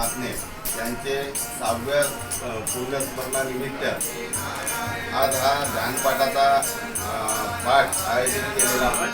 मातने यांचे सहाव्या अ, पूर्णस्मरणानिमित्त आज हा ध्यानपाठाचा पाठ आयोजित केलेला आहे.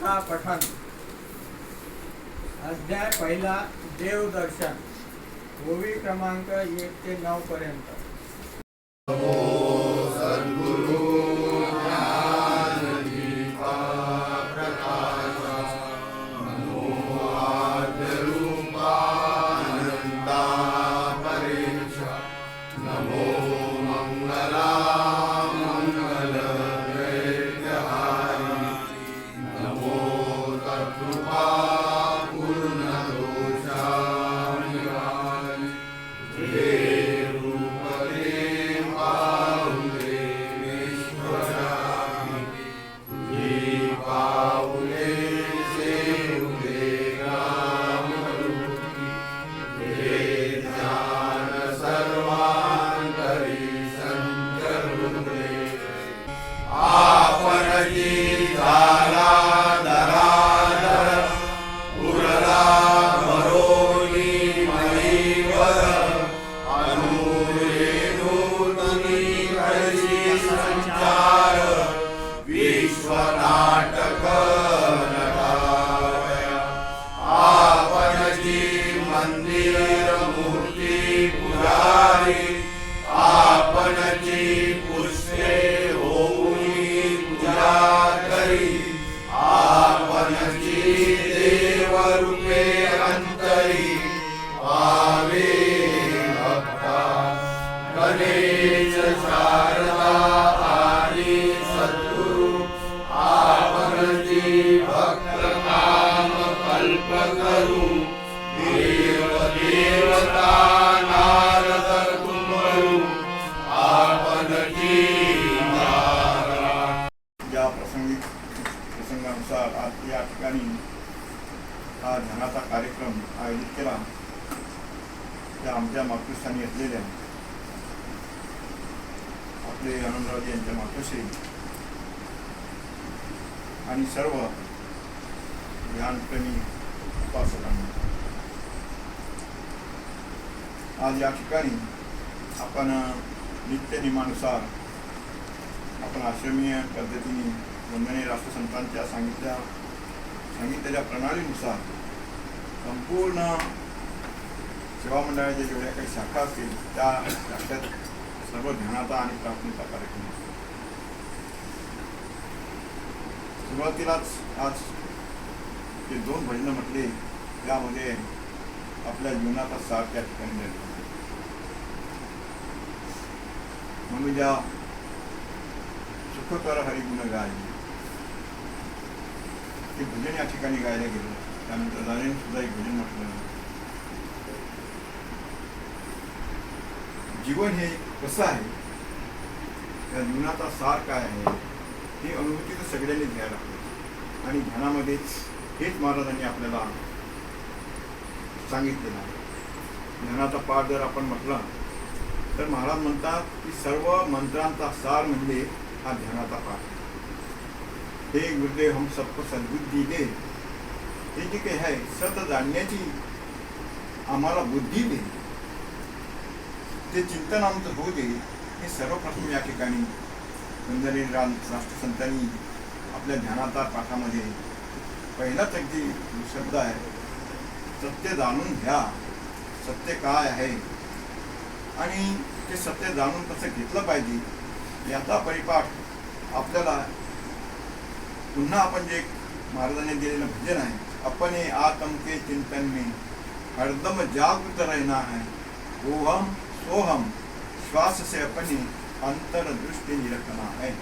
ग्रामगीता पठन अध्याय पहिला देवदर्शन. ओवी क्रमांक एक ते नऊ पर्यंत. प्रसंगानुसार आज या ठिकाणी हा ध्यानाचा कार्यक्रम आयोजित केला. त्या आमच्या मातृस्थानी असलेल्या आपले आनंदरावजी यांच्या मातोश्री आणि सर्व ध्यानप्रेमी उपासकांना. आज या ठिकाणी आपण नित्यनियमानुसार आपण आश्रमीय पद्धतीने वंदने राष्ट्रसंतांच्या सांगितल्या सांगितलेल्या प्रणालीनुसार संपूर्ण सेवा मंडळाच्या जेवढ्या काही शाखा असतील त्या शाखेत सर्व ध्यानाचा आणि प्रार्थनेचा कार्यक्रम असतो. सुरुवातीलाच आज जे दोन भजनं म्हटले त्यामध्ये आपल्या जीवनाचा सार त्या ठिकाणी म्हणून ज्या सुखकर हरिगुण गाय ते भजन या ठिकाणी गायला गेलं. त्यानंतर दादाने सुद्धा एक भजन म्हटलं जीवन हे कसं आहे? त्या जीवनाचा सार काय आहे? ही अनुभूती तर सगळ्यांनी घ्यायला लागते आणि ध्यानामध्येच हेच महाराजांनी आपल्याला सांगितलेलं आहे. ध्यानाचा पाठ जर आपण म्हटला तर महाराज म्हणतात की सर्व मंत्रांचा सार म्हणजे हा ध्यानाचा पाठ. हे गुरुदेव हम सबको सद्बुद्धी दे. हे जे काही आहे सत जाणण्याची आम्हाला बुद्धी दे. ते चिंतन आमचं होऊ दे हे सर्वप्रथम या ठिकाणी कुंजनी रा राष्ट्रसंतांनी आपल्या ध्यानाचा पाठामध्ये पहिलाच अगदी शब्द आहे सत्य जाणून घ्या सत्य काय आहे? आणि ते सत्य जाणून कसं घेतलं पाहिजे याचा परिपाठ आपल्याला पुन्हा आपण जे महाराजांनी दिलेलं भजन आहे अपने आत्म के चिंतन में हरदम जागृत रहना है ओहम श्वास से अपनी अंतरदृष्टि निरखना है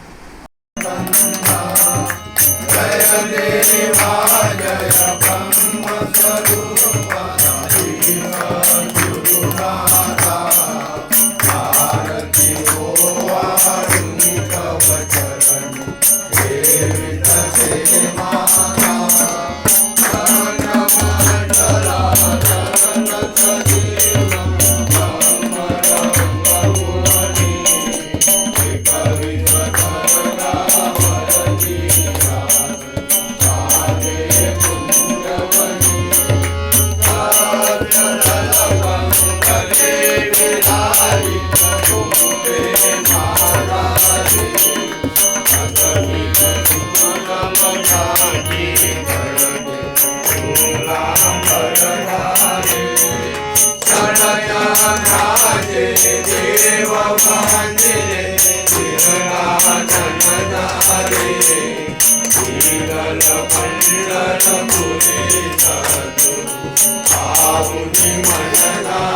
పండలపురి సాధు ఆవుని మనదా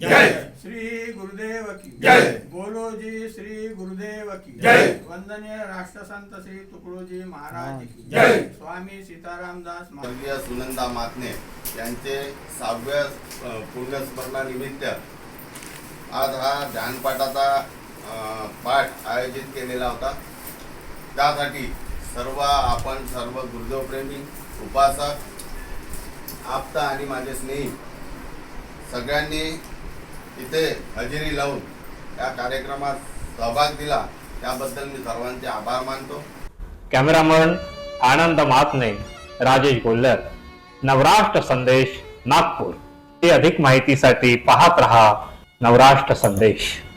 जय. श्री गुरुदेव की जय. बोलो जी श्री गुरुदेव की जय. वंदनीय राष्ट्रसंत श्री तुकडोजी महाराज की जय. स्वामी सीताराम दास महाराज स्वर्गीय सुनंदा मातने यांचे सहाव्या पुण्यस्मरणानिमित्त आज हा ध्यानपाठाचा पाठ आयोजित केलेला होता त्यासाठी सर्व आपण सर्व गुरुदेवप्रेमी उपासक आप्ता आणि माझे स्नेही सगळ्यांनी इथे हजेरी लावून या कार्यक्रमात सहभाग दिला त्याबद्दल मी सर्वांचे आभार मानतो. कॅमेरामन आनंद महात्मे राजेश गोल्लर. नवराष्ट्र संदेश नागपूर. हे अधिक माहितीसाठी पाहत रहा नवराष्ट्र संदेश.